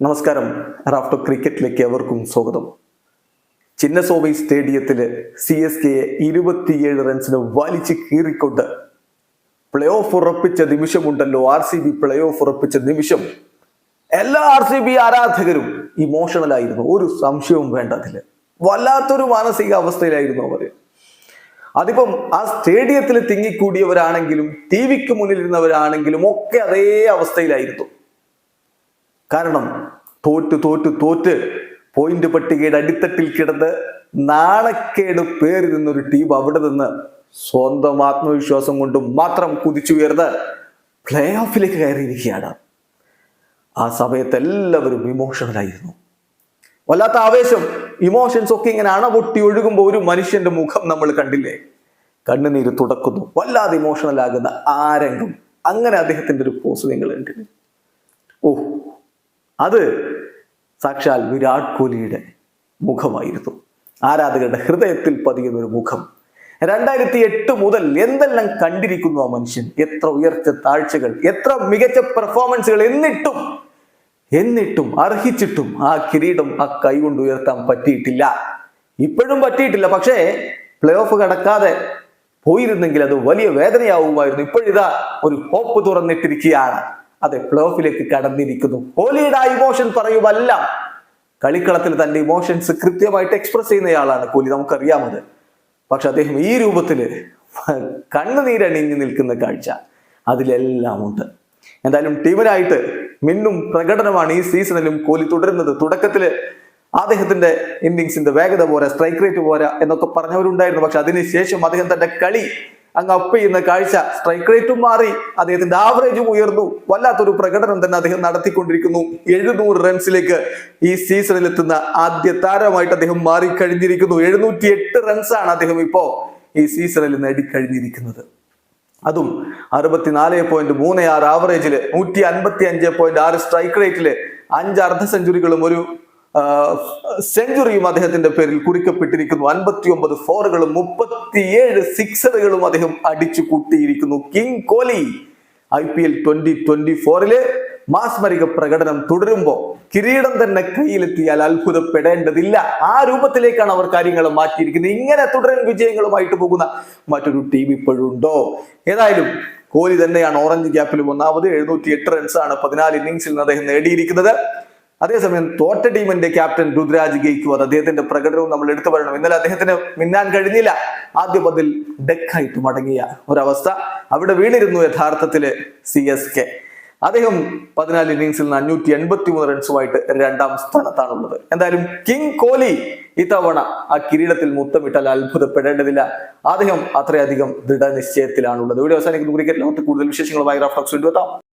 നമസ്കാരം. റാഫ്റ്റോ ക്രിക്കറ്റിലേക്ക് എവർക്കും സ്വാഗതം. ചിന്നസ്വാമി സ്റ്റേഡിയത്തിൽ സി എസ് കെയെ ഇരുപത്തിയേഴ് റൺസിന് വലിച്ചു കീറിക്കൊണ്ട് പ്ലേ ഓഫ് ഉറപ്പിച്ച നിമിഷമുണ്ടല്ലോ R C B play off ഉറപ്പിച്ച നിമിഷം. എല്ലാ ആർ സി ബി ആരാധകരും ഇമോഷണൽ ആയിരുന്നു ഒരു സംശയവും വേണ്ട അതിൽ വല്ലാത്തൊരു മാനസിക അവസ്ഥയിലായിരുന്നു അവർ. അതിപ്പം ആ സ്റ്റേഡിയത്തിൽ തിങ്ങിക്കൂടിയവരാണെങ്കിലും ടി വിക്ക് മുന്നിലിരുന്നവരാണെങ്കിലും ഒക്കെ അതേ അവസ്ഥയിലായിരുന്നു. കാരണം തോറ്റ് തോറ്റ് തോറ്റ് പോയിന്റ് പട്ടികയുടെ അടിത്തട്ടിൽ കിടന്ന് നാണക്കേട് പേരിൽ നിന്നൊരു ടീം അവിടെ നിന്ന് സ്വന്തം ആത്മവിശ്വാസം കൊണ്ട് മാത്രം കുതിച്ചുയർന്ന് പ്ലേ ഓഫിലേക്ക് കയറിയിരിക്കുകയാണ്. ആ സമയത്ത് എല്ലാവരും ഇമോഷണലായിരുന്നു വല്ലാത്ത ആവേശം. ഇമോഷൻസ് ഒക്കെ ഇങ്ങനെ അണപൊട്ടി ഒഴുകുമ്പോൾ ഒരു മനുഷ്യന്റെ മുഖം നമ്മൾ കണ്ടില്ലേ? കണ്ണുനീര് തുടക്കുന്നു. വല്ലാതെ ഇമോഷണൽ ആകുന്ന ആ രംഗം. അങ്ങനെ അദ്ദേഹത്തിന്റെ ഒരു പോസ് നിങ്ങൾ കണ്ടില്ലേ ഓ അത് സാക്ഷാൽ വിരാട് കോഹ്ലിയുടെ മുഖമായിരുന്നു. ആരാധകരുടെ ഹൃദയത്തിൽ പതിയുന്ന ഒരു മുഖം. രണ്ടായിരത്തി എട്ട് മുതൽ എന്തെല്ലാം കണ്ടിരിക്കുന്നു ആ മനുഷ്യൻ? എത്ര ഉയർച്ച താഴ്ചകൾ എത്ര മികച്ച പെർഫോമൻസുകൾ എന്നിട്ടും എന്നിട്ടും അർഹിച്ചിട്ടും ആ കിരീടം ആ കൈ കൊണ്ട് ഉയർത്താൻ പറ്റിയിട്ടില്ല. ഇപ്പോഴും പറ്റിയിട്ടില്ല. പക്ഷേ പ്ലേ ഓഫ് കടക്കാതെ പോയിരുന്നെങ്കിൽ അത് വലിയ വേദനയാവുമായിരുന്നു. ഇപ്പോഴിതാ ഒരു ഹോപ്പ് തുറന്നിട്ടിരിക്കുകയാണ്. അതെ പ്ലോഫിലേക്ക് കടന്നിരിക്കുന്നു. കോഹ്ലിയുടെ ആ ഇമോഷൻ പറയുമല്ല കളിക്കളത്തിൽ തന്റെ ഇമോഷൻസ് കൃത്യമായിട്ട് എക്സ്പ്രസ് ചെയ്യുന്നയാളാണ് കോഹ്ലി നമുക്കറിയാമത് പക്ഷെ അദ്ദേഹം ഈ രൂപത്തിൽ കണ്ണുനീരണിഞ്ഞു നിൽക്കുന്ന കാഴ്ച അതിലെല്ലാം ഉണ്ട്. എന്തായാലും ടീമിനായിട്ട് മിന്നും പ്രകടനമാണ് ഈ സീസണിലും കോഹ്ലി തുടരുന്നത്. തുടക്കത്തിൽ അദ്ദേഹത്തിന്റെ ഇന്നിങ്സിന്റെ വേഗത പോരാ സ്ട്രൈക്ക് റേറ്റ് പോരാ എന്നൊക്കെ പറഞ്ഞവരുണ്ടായിരുന്നു. പക്ഷെ അതിനുശേഷം അദ്ദേഹം തന്റെ കളി അങ്ങ് അപ്പ് ചെയ്യുന്ന കാഴ്ച സ്ട്രൈക്ക് റേറ്റും മാറി. അദ്ദേഹത്തിന്റെ ആവറേജും ഉയർന്നു. വല്ലാത്തൊരു പ്രകടനം തന്നെ അദ്ദേഹം നടത്തിക്കൊണ്ടിരിക്കുന്നു. എഴുന്നൂറ് റൺസിലേക്ക് ഈ സീസണിൽ എത്തുന്ന ആദ്യ താരമായിട്ട് അദ്ദേഹം മാറിക്കഴിഞ്ഞിരിക്കുന്നു. എഴുന്നൂറ്റി എട്ട് റൺസാണ് അദ്ദേഹം ഇപ്പോ ഈ സീസണിൽ നേടിക്കഴിഞ്ഞിരിക്കുന്നത് അതും അറുപത്തിനാല് പോയിന്റ് മൂന്ന് ആറ് ആവറേജിൽ നൂറ്റി അൻപത്തി അഞ്ച് പോയിന്റ് ആറ് സ്ട്രൈക്ക് റേറ്റിൽ അഞ്ച് അർദ്ധ സെഞ്ചുറികളും ഒരു സെഞ്ചുറിയും അദ്ദേഹത്തിന്റെ പേരിൽ കുറിക്കപ്പെട്ടിരിക്കുന്നു. അൻപത്തി ഒമ്പത് ഫോറുകളും മുപ്പത്തിയേഴ് സിക്സറുകളും അദ്ദേഹം അടിച്ചു കൂട്ടിയിരിക്കുന്നു. King Kohli I P L twenty twenty ഫോറിലെ മാസ്മരിക പ്രകടനം തുടരുമ്പോ കിരീടം തന്നെ കയ്യിലെത്തിയാൽ അത്ഭുതപ്പെടേണ്ടതില്ല. ആ രൂപത്തിലേക്കാണ് അവർ കാര്യങ്ങൾ മാറ്റിയിരിക്കുന്നത്. ഇങ്ങനെ തുടരൻ വിജയങ്ങളുമായിട്ട് പോകുന്ന മറ്റൊരു ടീം ഇപ്പോഴുണ്ടോ ഏതായാലും കോഹ്ലി തന്നെയാണ് ഓറഞ്ച് ക്യാപ്പിൽ ഒന്നാമത്. എഴുന്നൂറ്റി എട്ട് റൺസാണ് പതിനാല് ഇന്നിംഗ്സിൽ നിന്ന് അദ്ദേഹം നേടിയിരിക്കുന്നത്. അതേസമയം തോറ്റ ടീമിന്റെ ക്യാപ്റ്റൻ രുദ്രാജ് ഗെയ്ക്വാദ് അദ്ദേഹത്തിന്റെ പ്രകടനവും നമ്മൾ എടുത്തു പറയണം. ഇന്നലെ അദ്ദേഹത്തിന് മിന്നാൻ കഴിഞ്ഞില്ല. ആദ്യ പതിൽ ഡെക്കായിട്ട് മടങ്ങിയ ഒരവസ്ഥ. അവിടെ വീണിരുന്നു യഥാർത്ഥത്തിൽ സി എസ് കെ. അദ്ദേഹം പതിനാല് ഇന്നിങ്സിൽ നിന്ന് അഞ്ഞൂറ്റി എൺപത്തി മൂന്ന് റൺസുമായിട്ട് രണ്ടാം സ്ഥാനത്താണുള്ളത്. എന്തായാലും കിങ് കോഹ്ലി ഇത്തവണ ആ കിരീടത്തിൽ മുത്തമിട്ടാൽ അത്ഭുതപ്പെടേണ്ടതില്ല. അദ്ദേഹം അത്രയധികം ദൃഢനിശ്ചയത്തിലാണുള്ളത്. ഇവിടെ അവസാനിക്കുന്ന. ക്രിക്കറ്റ് ലോകത്ത് കൂടുതൽ വിശേഷങ്ങളുമായി റഫ്ലക്സ് എത്താം.